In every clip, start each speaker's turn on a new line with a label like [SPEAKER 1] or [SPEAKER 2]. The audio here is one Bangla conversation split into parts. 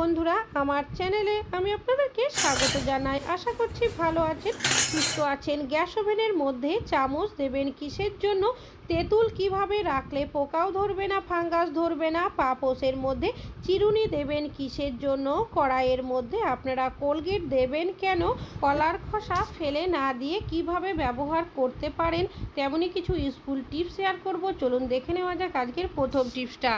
[SPEAKER 1] বন্ধুরা, আমার চ্যানেলে আমি আপনাদেরকে স্বাগত জানাই। আশা করছি ভালো আছেন, সুস্থ আছেন। গ্যাস ওভেনের মধ্যে চামচ দেবেন কিসের জন্য? তেঁতুল কীভাবে রাখলে পোকাও ধরবে না, ফাঙ্গাস ধরবে না? পাপোসের মধ্যে চিরুনি দেবেন কিসের জন্য? কড়াইয়ের মধ্যে আপনারা কোলগেট দেবেন কেন? কলার খসা ফেলে না দিয়ে কীভাবে ব্যবহার করতে পারেন? তেমনই কিছু ইউজফুল টিপস শেয়ার করব। চলুন দেখে নেওয়া যাক আজকের প্রথম টিপসটা।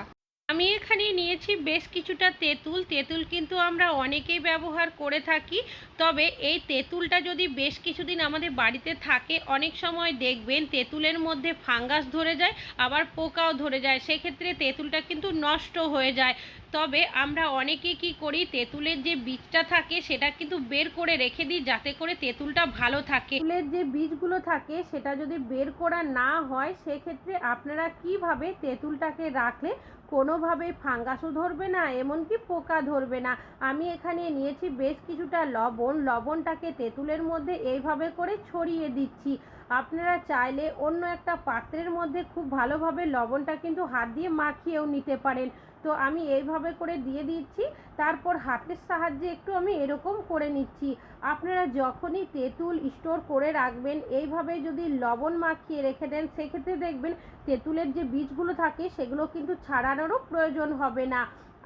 [SPEAKER 1] আমি এখানে নিয়েছি বেশ কিছুটা তেঁতুল। তেঁতুল কিন্তু আমরা অনেকেই ব্যবহার করে থাকি। তবে এই তেঁতুলটা যদি বেশ কিছুদিন আমাদের বাড়িতে থাকে, অনেক সময় দেখবেন তেঁতুলের মধ্যে ফাঙ্গাস ধরে যায়, আবার পোকাও ধরে যায়। সেক্ষেত্রে তেঁতুলটা কিন্তু নষ্ট হয়ে যায়। তবে আমরা অনেকে কি করি, তেঁতুলের যে বীজটা থাকে, সেটা কিন্তু বের করে রেখে দিই যাতে করে তেঁতুলটা ভালো থাকে। তেঁতুলের যে বীজগুলো থাকে, সেটা যদি বের করা না হয়, সেক্ষেত্রে আপনারা কীভাবে তেঁতুলটাকে রাখলে কোনোভাবে ফাঙ্গাসও ধরবে না, এমনকি পোকা ধরবে না। আমি এখানে নিয়েছি বেশ কিছুটা লবণ, লবণটাকে তেঁতুলের মধ্যে এইভাবে করে ছড়িয়ে দিচ্ছি। আপনারা চাইলে অন্য একটা পাত্রের মধ্যে খুব ভালোভাবে লবণটা কিন্তু হাত দিয়ে মাখিয়েও নিতে পারেন। তো আমি এইভাবে করে দিয়ে দিচ্ছি, তারপর হাতের সাহায্যে একটু আমি এরকম করে নিচ্ছি। আপনারা যখনই তেঁতুল স্টোর করে রাখবেন, এইভাবে যদি লবণ মাখিয়ে রেখে দেন, সেক্ষেত্রে দেখবেন তেঁতুলের যে বীজগুলো থাকে, সেগুলো কিন্তু ছাড়ানোরও প্রয়োজন হবে না।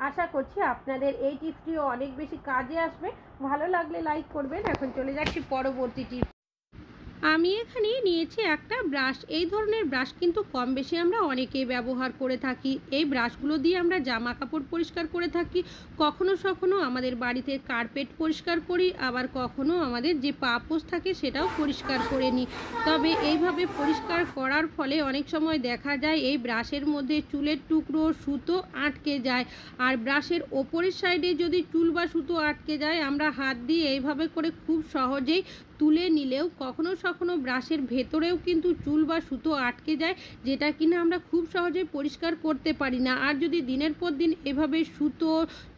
[SPEAKER 1] আশা করছি আপনাদের এই টিপসটিও অনেক বেশি কাজে আসবে। ভালো লাগলে লাইক করবেন। এখন চলে যাচ্ছি পরবর্তী টিপস। আমি এখানে নিয়েছি একটা ব্রাশ। এই ধরনের ব্রাশ কিন্তু কম বেশি আমরা অনেকেই ব্যবহার করে থাকি। এই ব্রাশগুলো দিয়ে আমরা জামা কাপড় পরিষ্কার করে থাকি। কখনো সখনো আমাদের বাড়িতে কার্পেট পরিষ্কার করি, আবার কখনো আমাদের যে পাপোস থাকে সেটাও পরিষ্কার করে নিই। তবে এইভাবে পরিষ্কার করার ফলে অনেক সময় দেখা যায় এই ব্রাশের মধ্যে চুলের টুকরো, সুতো আটকে যায়। আর ব্রাশের ওপরের সাইডে যদি চুল বা সুতো আটকে যায়, আমরা হাত দিয়ে এইভাবে করে খুব সহজেই তুলে নিলেও কখনো সখনো ব্রাশের ভেতরেও কিন্তু চুল বা সুতো আটকে যায়, যেটা কিনা আমরা খুব সহজে পরিষ্কার করতে পারি না। আর যদি দিনের পর দিন এভাবে সুতো,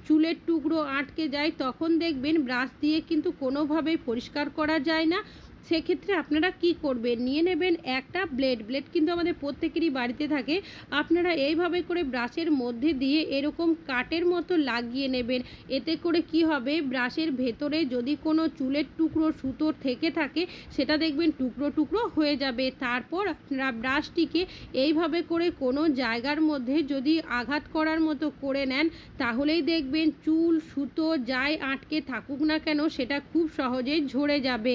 [SPEAKER 1] চুলের টুকরো আটকে যায়, তখন দেখবেন ব্রাশ দিয়ে কিন্তু কোনোভাবেই পরিষ্কার করা যায় না। সেক্ষেত্রে আপনারা কি করবেন? নিয়ে নেবেন একটা ব্লেড ব্লেড কিন্তু আমাদের প্রত্যেকেরই বাড়িতে থাকে। আপনারা এইভাবে করে ব্রাশের মধ্যে দিয়ে এরকম কাটের মতো লাগিয়ে নেবেন। এতে করে কি হবে? ব্রাশের ভেতরে যদি কোনো চুলের টুকরো, সুতোর থেকে থাকে, সেটা দেখবেন টুকরো টুকরো হয়ে যাবে। তারপর আপনারা ব্রাশটিকে এইভাবে করে কোনো জায়গার মধ্যে যদি আঘাত করার মতো করে নেন, তাহলেই দেখবেন চুল, সুতো যাই আটকে থাকুক না কেন, সেটা খুব সহজেই ঝরে যাবে।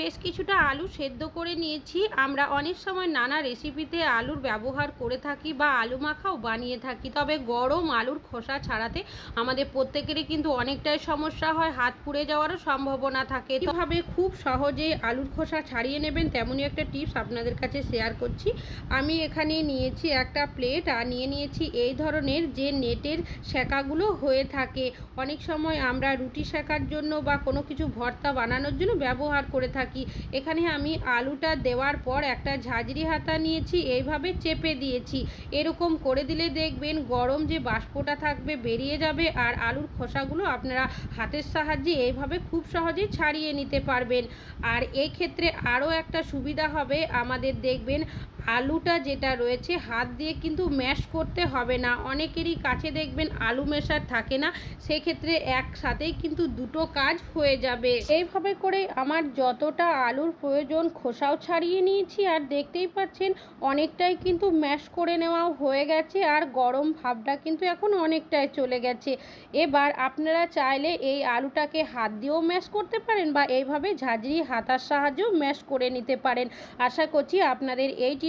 [SPEAKER 1] বেশ কিছুটা আলু সেদ্ধ করে নিয়েছি। আমরা অনেক সময় নানা রেসিপিতে আলুর ব্যবহার করে থাকি বা আলু মাখাও বানিয়ে থাকি। তবে গরম আলুর খোসা ছাড়াতে আমাদের প্রত্যেকেরই কিন্তু অনেকটাই সমস্যা হয়, হাত পুড়ে যাওয়ারও সম্ভাবনা থাকে। এভাবে খুব সহজে আলুর খোসা ছাড়িয়ে নেবেন তেমনই একটা টিপস আপনাদের কাছে শেয়ার করছি। আমি এখানে নিয়েছি একটা প্লেট আর নিয়ে নিয়েছি এই ধরনের যে নেটের শেকাগুলো হয়ে থাকে। অনেক সময় আমরা রুটি শেকার জন্য বা কোনো কিছু ভর্তা বানানোর জন্য ব্যবহার করে থাকি। এখানে আমি আলুটা দেওয়ার পর একটা ঝাঁঝরি হাতা নিয়েছি, এইভাবে চেপে দিয়েছি। এরকম করে দিলে দেখবেন গরম যে বাষ্পটা থাকবে বেরিয়ে যাবে আর আলুর খোসাগুলো আপনারা হাতের সাহায্যে এইভাবে খুব সহজে ছাড়িয়ে নিতে পারবেন। আর এক্ষেত্রে ক্ষেত্রে আরও একটা সুবিধা হবে আমাদের দেখবেন আলুটা যেটা রয়েছে, হাত দিয়ে কিন্তু ম্যাশ করতে হবে না। অনেকেরই কাছে দেখবেন আলু মেশার থাকে না, সেক্ষেত্রে একসাথেই কিন্তু দুটো কাজ হয়ে যাবে। এইভাবে করে আমার যতটা আলুর প্রয়োজন খোসাও ছাড়িয়ে নিয়েছি, আর দেখতেই পাচ্ছেন অনেকটাই কিন্তু ম্যাশ করে নেওয়াও হয়ে গেছে, আর গরম ভাবটা কিন্তু এখন অনেকটাই চলে গেছে। এবার আপনারা চাইলে এই আলুটাকে হাত দিয়েও ম্যাশ করতে পারেন, বা এইভাবে ঝাঁঝরি হাতার সাহায্যেও ম্যাশ করে নিতে পারেন। আশা করছি আপনাদের এই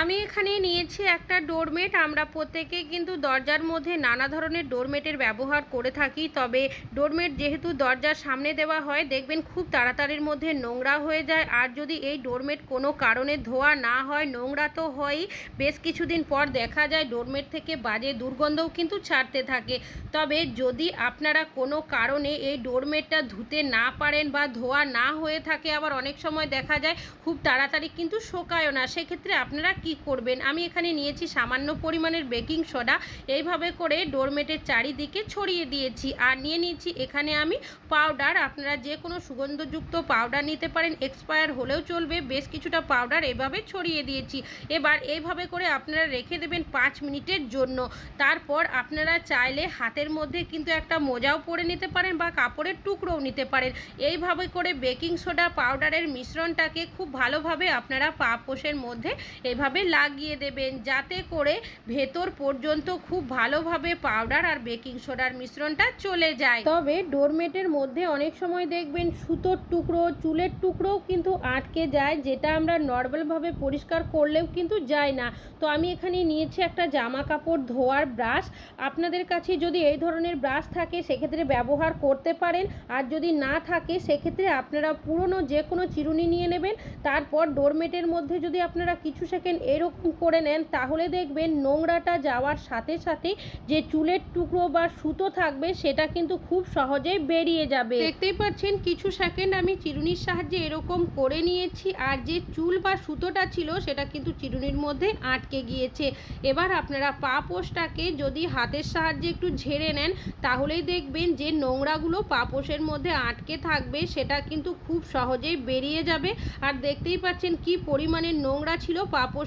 [SPEAKER 1] আমি এখানে নিয়েছি একটা ডোরমেট। আমরা প্রত্যেকে কিন্তু দরজার মধ্যে নানা ধরনের ডোরমেটের ব্যবহার করে থাকি। তবে ডোরমেট যেহেতু দরজার সামনে দেওয়া হয়, দেখবেন খুব তাড়াতাড়ির মধ্যে নোংরা হয়ে যায়। আর যদি এই ডোরমেট কোনো কারণে ধোয়া না হয়, নোংরা তো হয়ই। বেশ কিছুদিন পর দেখা যায় ডোরমেট থেকে বাজে দুর্গন্ধও কিন্তু ছাড়তে থাকে। তবে যদি আপনারা কোনো কারণে এই ডোরমেটটা ধুতে না পারেন বা ধোয়া না হয়ে থাকে, আবার অনেক সময় দেখা যায় খুব তাড়াতাড়ি কিন্তু শোকায়ও না, সেক্ষেত্রে আপনারা কি করবেন? আমি এখানে নিয়েছি সামান্য পরিমাণের বেকিং সোডা। এইভাবে করে ডোরমেটের চারিদিকে ছড়িয়ে দিয়েছি। আর নিয়ে নিয়েছি এখানে আমি পাউডার। আপনারা যে কোনো সুগন্ধযুক্ত পাউডার নিতে পারেন, এক্সপায়ার হলেও চলবে। বেশ কিছুটা পাউডার এভাবে ছড়িয়ে দিয়েছি। এবার এইভাবে করে আপনারা রেখে দেবেন পাঁচ মিনিটের জন্য। তারপর আপনারা চাইলে হাতের মধ্যে কিন্তু একটা মোজাও পরে নিতে পারেন বা কাপড়ের টুকরোও নিতে পারেন। এইভাবে করে বেকিং সোডা পাউডারের মিশ্রণটাকে খুব ভালোভাবে আপনারা পাপোশের মধ্যে এভাবে লাগিয়ে দেবেন। যাতে করে ভেতর পর্যন্ত খুব ভালোভাবে পাউডার আর বেকিং সোডার মিশ্রণটা চলে যায়। তবে ডোরমেটের মধ্যে অনেক সময় দেখবেন সুতোর টুকরো, চুলের টুকরোও কিন্তু আটকে যায়, যেটা আমরা নর্মালভাবে পরিষ্কার করলেও কিন্তু যায় না। তো আমি এখানে নিয়েছি একটা জামা কাপড় ধোয়ার ব্রাশ আপনাদের কাছে যদি এই ধরনের ব্রাশ থাকে, সেক্ষেত্রে ব্যবহার করতে পারেন। আর যদি না থাকে, সেক্ষেত্রে আপনারা পুরনো যে কোনো চিরুনি নিয়ে নেবেন। তারপর ডোরমেটের মধ্যে যদি আপনারা কিছু সেকেন্ড এরকম করে নেন, তাহলে দেখবেন নোংরাটা যাওয়ার সাথে সাথে যে চুলের টুকরো বা সুতো থাকবে, সেটা কিন্তু খুব সহজেই বেরিয়ে যাবে। দেখতেই পাচ্ছেন, কিছু সেকেন্ড আমি চিরুনির সাহায্যে এরকম করে নিয়েছি, আর যে চুল বা সুতোটা ছিল, সেটা কিন্তু চিরুনির মধ্যে আটকে গিয়েছে। এবার আপনারা পা পোষটাকে যদি হাতের সাহায্যে একটু ঝেড়ে নেন, তাহলেই দেখবেন যে নোংরাগুলো পাপোশের মধ্যে আটকে থাকবে, সেটা কিন্তু খুব সহজেই বেরিয়ে যাবে। আর দেখতেই পাচ্ছেন, কি পরিমাণে নোংরা ছিল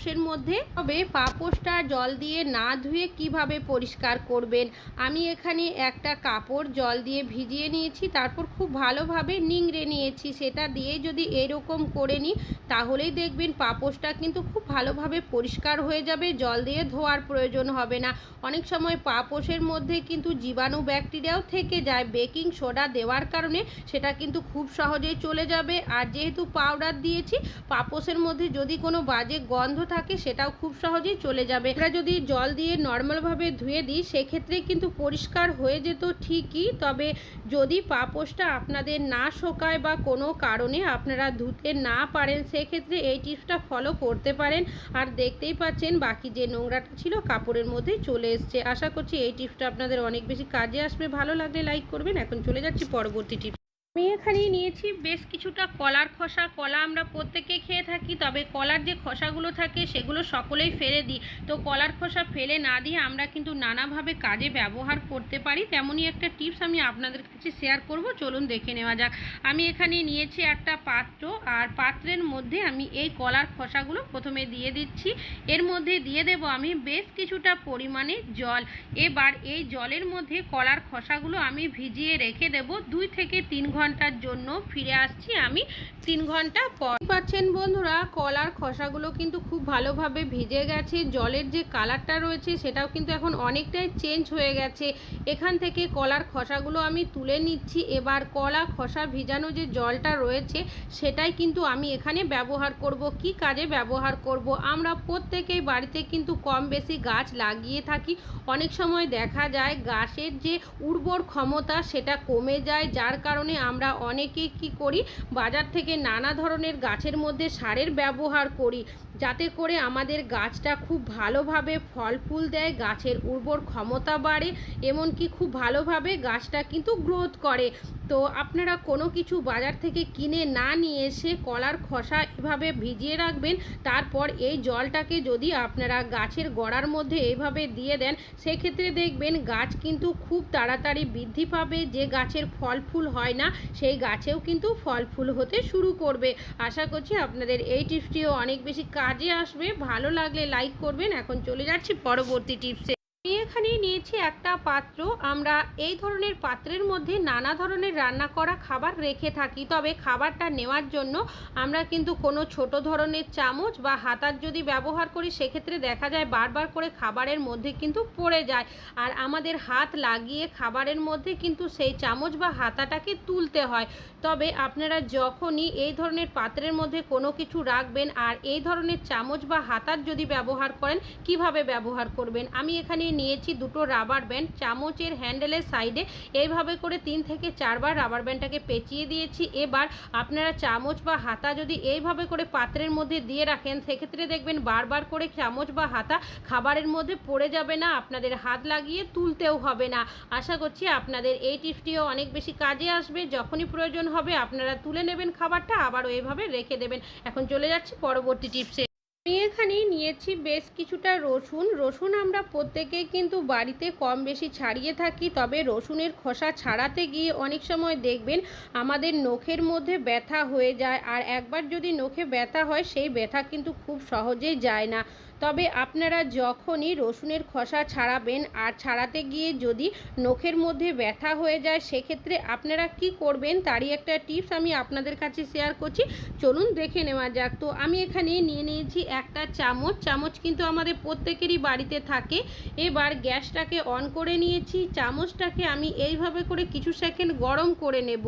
[SPEAKER 1] পাপোশের মধ্যে? তবে পাপোশটা জল দিয়ে না ধুয়ে কীভাবে পরিষ্কার করবেন? আমি এখানে একটা কাপড় জল দিয়ে ভিজিয়ে নিয়েছি, তারপর খুব ভালোভাবে নিংড়ে নিয়েছি। সেটা দিয়ে যদি এরকম করে নিই, তাহলেই দেখবেন পাপোশটা কিন্তু খুব ভালোভাবে পরিষ্কার হয়ে যাবে, জল দিয়ে ধোয়ার প্রয়োজন হবে না। অনেক সময় পাপোশের মধ্যে কিন্তু জীবাণু ব্যাকটেরিয়াও থেকে যায়। বেকিং সোডা দেওয়ার কারণে সেটা কিন্তু খুব সহজেই চলে যাবে। আর যেহেতু পাউডার দিয়েছি, পাপোশের মধ্যে যদি কোনো বাজে গন্ধ থাকে সেটাও খুব সহজেই চলে যাবে। আমরা যদি জল দিয়ে নর্মালভাবে ধুয়ে দিই সেক্ষেত্রে কিন্তু পরিষ্কার হয়ে যেত ঠিকই। তবে যদি পাপোশটা আপনাদের না শোকায় বা কোনো কারণে আপনারা ধুতে না পারেন, সেক্ষেত্রে এই টিপসটা ফলো করতে পারেন। আর দেখতেই পাচ্ছেন, বাকি যে নোংরাটা ছিল কাপড়ের মধ্যে চলে এসছে। আশা করছি এই টিপসটা আপনাদের অনেক বেশি কাজে আসবে। ভালো লাগলে লাইক করবেন। এখন চলে যাচ্ছি পরবর্তী টিপস। আমি এখানে নিয়েছি বেশ কিছুটা কলার খোসা। কলা আমরা প্রত্যেকে খেয়ে থাকি, তবে কলার যে খোসাগুলো থাকে সেগুলো সকলেই ফেলে দিই। তো কলার খোসা ফেলে না দিয়ে আমরা কিন্তু নানাভাবে কাজে ব্যবহার করতে পারি। তেমনই একটা টিপস আমি আপনাদের কাছে শেয়ার করব। চলুন দেখে নেওয়া যাক। আমি এখানে নিয়েছি একটা পাত্র, আর পাত্রের মধ্যে আমি এই কলার খোসাগুলো প্রথমে দিয়ে দিচ্ছি। এর মধ্যে দিয়ে দেব আমি বেশ কিছুটা পরিমাণে জল। এবার এই জলের মধ্যে কলার খোসাগুলো আমি ভিজিয়ে রেখে দেব দুই থেকে তিন ঘণ্টার জন্য ফিরে আসছি আমি তিন ঘণ্টা পর। পাচ্ছেন বন্ধুরা, কলার খোসাগুলো কিন্তু খুব ভালোভাবে ভিজে গেছে। জলের যে কালারটা রয়েছে সেটাও কিন্তু এখন অনেকটাই চেঞ্জ হয়ে গেছে। এখান থেকে কলার খসাগুলো আমি তুলে নিচ্ছি। এবার কলা খসা ভিজানো যে জলটা রয়েছে সেটাই কিন্তু আমি এখানে ব্যবহার করব। কি কাজে ব্যবহার করব? আমরা প্রত্যেকেই বাড়িতে কিন্তু কম বেশি গাছ লাগিয়ে থাকি। অনেক সময় দেখা যায় গাছের যে উর্বর ক্ষমতা সেটা কমে যায়, যার কারণে আমরা অনেকে কি করি? বাজার থেকে নানা ধরনের গাছের মধ্যে সারের ব্যবহার করি। যাতে করে আমাদের গাছটা খুব ভালোভাবে ফল ফুল দেয়, গাছের উর্বর ক্ষমতা বাড়ে, এমনকি খুব ভালোভাবে গাছটা কিন্তু গ্রোথ করে। তো আপনারা কোনো কিছু বাজার থেকে কিনে না নিয়ে এসে কলার খোসা এভাবে ভিজিয়ে রাখবেন। তারপর এই জলটাকে যদি আপনারা গাছের গোড়ার মধ্যে এইভাবে দিয়ে দেন, সেক্ষেত্রে দেখবেন গাছ কিন্তু খুব তাড়াতাড়ি বৃদ্ধি পাবে। যে গাছের ফল ফুল হয় না, সেই গাছেও কিন্তু ফল ফুল হতে শুরু করবে। আশা করছি আপনাদের এই টিপসটিও অনেক বেশি কাজে আসবে। ভালো লাগলে লাইক করবেন। এখন চলে যাচ্ছি পরবর্তী টিপসে। আমি এখানে নিয়েছি একটা পাত্র। আমরা এই ধরনের পাত্রের মধ্যে নানা ধরনের রান্না করা খাবার রেখে থাকি। তবে খাবারটা নেওয়ার জন্য আমরা কিন্তু কোনো ছোট ধরনের চামচ বা হাতার যদি ব্যবহার করি, সেক্ষেত্রে দেখা যায় বারবার করে খাবারের মধ্যে কিন্তু পড়ে যায়। আর আমাদের হাত লাগিয়ে খাবারের মধ্যে কিন্তু সেই চামচ বা হাতাটাকে তুলতে হয়। তবে আপনারা যখনই এই ধরনের পাত্রের মধ্যে কোনো কিছু রাখবেন আর এই ধরনের চামচ বা হাতার যদি ব্যবহার করেন, কীভাবে ব্যবহার করবেন? আমি এখানে নিয়েছি দুটো রাবার ব্যান্ড চামচের হ্যান্ডেলের সাইডে এইভাবে করে তিন থেকে চারবার রাবার ব্যান্ডটাকে পেঁচিয়ে দিয়েছি। এবার আপনারা চামচ বা হাতা যদি এইভাবে করে পাত্রের মধ্যে দিয়ে রাখেন, সেক্ষেত্রে দেখবেন বারবার করে চামচ বা হাতা খাবারের মধ্যে পড়ে যাবে না, আপনাদের হাত লাগিয়ে তুলতেও হবে না। আশা করছি আপনাদের এই টিপসটিও অনেক বেশি কাজে আসবে। যখনই প্রয়োজন হবে আপনারা তুলে নেবেন খাবারটা, আবারও এইভাবে রেখে দেবেন। এখন চলে যাচ্ছি পরবর্তী টিপসে। আমি এখানে নিয়েছি বেশ কিছুটা রসুন। রসুন আমরা প্রত্যেকেই কিন্তু বাড়িতে কম বেশি ছাড়িয়ে থাকি, তবে রসুনের খোসা ছাড়াতে গিয়ে অনেক সময় দেখবেন আমাদের নখের মধ্যে ব্যথা হয়ে যায়। আর একবার যদি নখে ব্যথা হয়, সেই ব্যথা কিন্তু খুব সহজেই যায় না। তবে আপনারা যখনই রসুনের খোসা ছাড়াবেন আর ছাড়াতে গিয়ে যদি নখের মধ্যে ব্যথা হয়ে যায়, সেক্ষেত্রে আপনারা কি করবেন তারই একটা টিপস আমি আপনাদের কাছে শেয়ার করছি। চলুন দেখে নেওয়া যাক। তো আমি এখানে নিয়ে নিয়েছি একটা চামচ। চামচ কিন্তু আমাদের প্রত্যেকেরই বাড়িতে থাকে। এবার গ্যাসটাকে অন করে নিয়েছি। চামচটাকে আমি এইভাবে করে কিছু সেকেন্ড গরম করে নেব।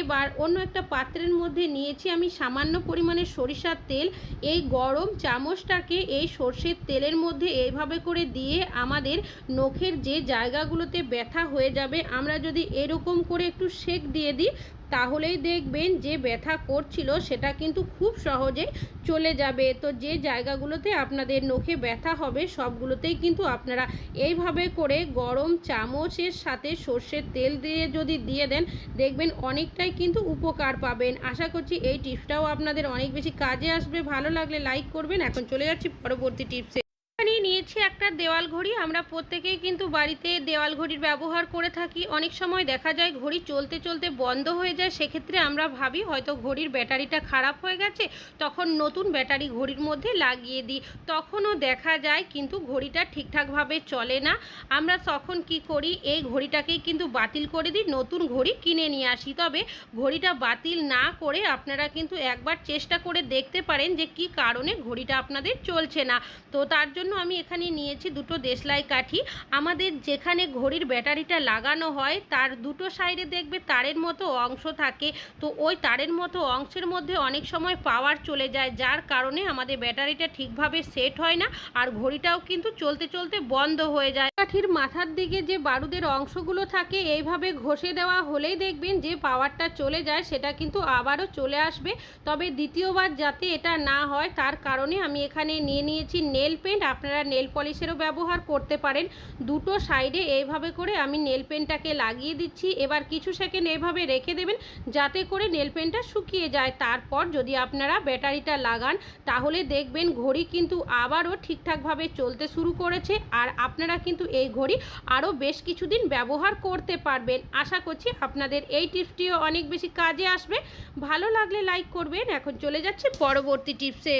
[SPEAKER 1] এবার অন্য একটা পাত্রের মধ্যে নিয়েছি আমি সামান্য পরিমাণে সরিষার তেল। এই গরম চামচটাকে এই সর্ষের তেলের মধ্যে এইভাবে করে দিয়ে আমাদের নখের যে জায়গাগুলোতে ব্যথা হয়ে যাবে, আমরা যদি এরকম করে একটু সেক দিয়ে দিই তাহলেই দেখবেন যে ব্যথা করছিল সেটা কিন্তু খুব সহজে চলে যাবে। তো যে জায়গাগুলোতে আপনাদের নখে ব্যথা হবে, সবগুলোতেই কিন্তু আপনারা এইভাবে করে গরম চামচের সাথে সর্ষের তেল দিয়ে যদি দিয়ে দেন, দেখবেন অনেকটাই কিন্তু উপকার পাবেন। আশা করছি এই টিপসটাও আপনাদের অনেক বেশি কাজে আসবে। ভালো লাগলে লাইক করবেন। এখন চলে যাচ্ছি পরবর্তী টিপসে। এখানে নিয়েছি একটা দেওয়াল ঘড়ি। আমরা প্রত্যেকেই কিন্তু বাড়িতে দেওয়াল ঘড়ির ব্যবহার করে থাকি। অনেক সময় দেখা যায় ঘড়ি চলতে চলতে বন্ধ হয়ে যায়। সেক্ষেত্রে আমরা ভাবি হয়তো ঘড়ির ব্যাটারিটা খারাপ হয়ে গেছে, তখন নতুন ব্যাটারি ঘড়ির মধ্যে লাগিয়ে দিই। তখনও দেখা যায় কিন্তু ঘড়িটা ঠিকঠাকভাবে চলে না। আমরা তখন কি করি, এই ঘড়িটাকেই কিন্তু বাতিল করে দিই, নতুন ঘড়ি কিনে নিয়ে আসি। তবে ঘড়িটা বাতিল না করে আপনারা কিন্তু একবার চেষ্টা করে দেখতে পারেন যে কি কারণে ঘড়িটা আপনাদের চলছে না। তো তার জন্য আমি এখানে নিয়েছি দুটো দেশলাই কাঠি। আমাদের যেখানে ঘড়ির ব্যাটারিটা লাগানো হয়, তার দুটো সাইডে দেখবে তারের মতো অংশ থাকে। তো ওই তারের মতো অংশের মধ্যে অনেক সময় পাওয়ার চলে যায়, যার কারণে আমাদের ব্যাটারিটা ঠিকভাবে সেট হয় না, আর ঘড়িটাও কিন্তু চলতে চলতে বন্ধ হয়ে যায়। কাঠির মাথার দিকে যে বারুদের অংশগুলো থাকে, এইভাবে ঘষে দেওয়া হলেই দেখবেন যে পাওয়ারটা চলে যায়, সেটা কিন্তু আবারও চলে আসবে। তবে দ্বিতীয়বার যাতে এটা না হয়, তার কারণে আমি এখানে নিয়ে নিয়েছি নেল পেন্ট আপনারা নেল পলিশেরও ব্যবহার করতে পারেন। দুটো সাইডে এইভাবে করে আমি নেল পেনটাকে লাগিয়ে দিচ্ছি। এবার কিছু সেকেন্ড এইভাবে রেখে দেবেন, যাতে করে নেল পেনটা শুকিয়ে যায়। তারপর যদি আপনারা ব্যাটারিটা লাগান, তাহলে দেখবেন ঘড়ি কিন্তু আবারও ঠিকঠাকভাবে চলতে শুরু করেছে। আর আপনারা কিন্তু এই ঘড়ি আরও বেশ কিছুদিন ব্যবহার করতে পারবেন। আশা করছি আপনাদের এই টিপসটিও অনেক বেশি কাজে আসবে। ভালো লাগলে লাইক করবেন। এখন চলে যাচ্ছে পরবর্তী টিপসে।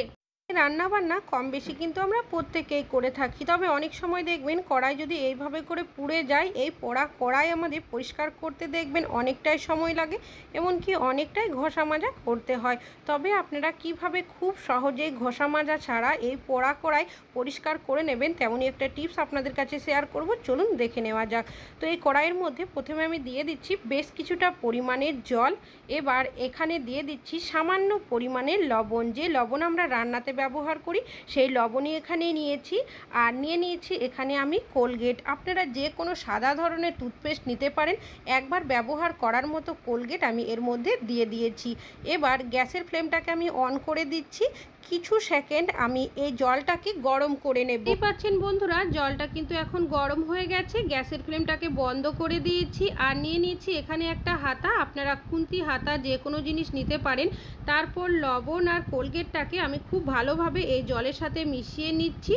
[SPEAKER 1] রান্না বান্না কম বেশি কিন্তু আমরা প্রত্যেকেই করে থাকি। তবে অনেক সময় দেখবেন কড়াই যদি এইভাবে করে পুড়ে যায়, এই পোড়া কড়াই আমাদের পরিষ্কার করতে দেখবেন অনেকটাই সময় লাগে, এমনকি অনেকটাই ঘষা মাজা করতে হয়। তবে আপনারা কীভাবে খুব সহজেই ঘষা মাজা ছাড়া এই পোড়া কড়াই পরিষ্কার করে নেবেন, তেমনই একটা টিপস আপনাদের কাছে শেয়ার করব, চলুন দেখে নেওয়া যাক। তো এই কড়াইয়ের মধ্যে প্রথমে আমি দিয়ে দিচ্ছি বেশ কিছুটা পরিমাণের জল, এবার এখানে দিয়ে দিচ্ছি সামান্য পরিমাণের লবণ। যে লবণ আমরা রান্নাতে ব্যবহার করি, সেই লবণই এখানে নিয়েছি। আর নিয়ে নিয়েছি এখানে আমি কোলগেট। আপনারা যে কোনো সাদা ধরনের টুথপেস্ট নিতে পারেন, একবার ব্যবহার করার মতো কোলগেট আমি এর মধ্যে দিয়ে দিয়েছি। এবার গ্যাসের ফ্লেমটাকে আমি অন করে দিচ্ছি। কিছু সেকেন্ড আমি এই জলটাকে গরম করে নেব। পাচ্ছেন বন্ধুরা, জলটা কিন্তু এখন গরম হয়ে গেছে। গ্যাসের ফ্লেমটাকে বন্ধ করে দিয়েছি আর নিয়ে নিয়েছি এখানে একটা হাতা। আপনারা খুন্তি, হাতা, যে কোনো জিনিস নিতে পারেন। তারপর লবণ আর কোলগেটটাকে আমি খুব ভালোভাবে এই জলের সাথে মিশিয়ে নিচ্ছি।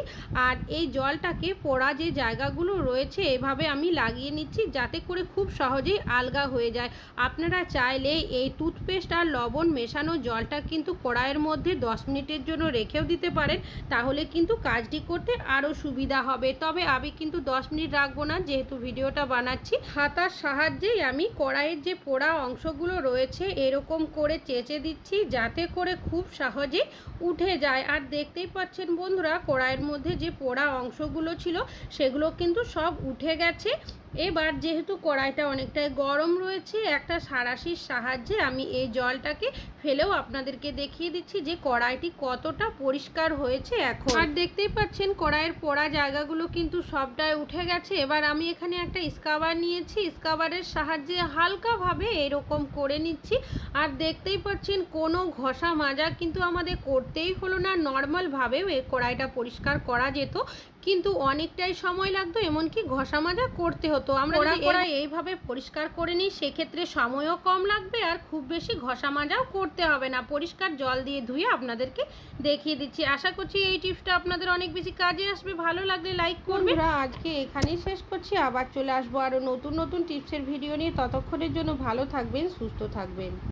[SPEAKER 1] আর এই জলটাকে পোড়া যে জায়গাগুলো রয়েছে, এভাবে আমি লাগিয়ে নিচ্ছি যাতে করে খুব সহজেই আলগা হয়ে যায়। আপনারা চাইলে এই টুথপেস্ট আর লবণ মেশানো জলটা কিন্তু কড়াইয়ের মধ্যে দশ মিনিটের জন্য রেখেও দিতে পারেন, তাহলে কিন্তু কাজটি করতে আরও সুবিধা হবে। তবে আমি কিন্তু দশ মিনিট রাখব না, যেহেতু ভিডিওটা বানাচ্ছি। হাতার সাহায্যেই আমি কড়াইয়ের যে পোড়া অংশগুলো রয়েছে, এরকম করে চেঁচে দিচ্ছি, যাতে করে খুব সহজে উঠে যায়। আর দেখতেই পাচ্ছেন বন্ধুরা, কড়াইয়ের মধ্যে যে পোড়া অংশগুলো ছিল, সেগুলো কিন্তু সব উঠে গেছে। এবার যেহেতু কড়াইটা অনেকটাই গরম রয়েছে, একটা সারাশির সাহায্যে আমি এই জলটাকে ফেলেও আপনাদেরকে দেখিয়ে দিচ্ছি যে কড়াইটি কতটা পরিষ্কার হয়েছে এখন। আর দেখতেই পাচ্ছেন কড়াইয়ের পোড়া জায়গাগুলো কিন্তু সবটাই উঠে গেছে। এবার আমি এখানে একটা স্কাবার নিয়েছি। স্কাবারের সাহায্যে হালকাভাবে এরকম করে নিচ্ছি। আর দেখতেই পাচ্ছেন কোনো ঘষা মাজা কিন্তু আমাদের করতেই হলো না। নর্মালভাবেও এই কড়াইটা পরিষ্কার করা যেত। কিন্তু অনেকটাই সময় লাগতো এমনকি ঘষা মাজা করতে হতো। আমরা এই- এইভাবে পরিষ্কার করে নিই সেক্ষেত্রে সময়ও কম লাগবে আর খুব বেশি ঘষা মাজাও করতে হবে না। পরিষ্কার জল দিয়ে ধুয়ে আপনাদেরকে দেখিয়ে দিচ্ছি। আশা করছি এই টিপসটা আপনাদের অনেক বেশি কাজে আসবে। ভালো লাগলে লাইক করবে
[SPEAKER 2] আজকে এখানেই শেষ করছি। আবার চলে আসব আরও নতুন নতুন টিপসের ভিডিও নিয়ে। ততক্ষণের জন্য ভালো থাকবেন সুস্থ থাকবেন।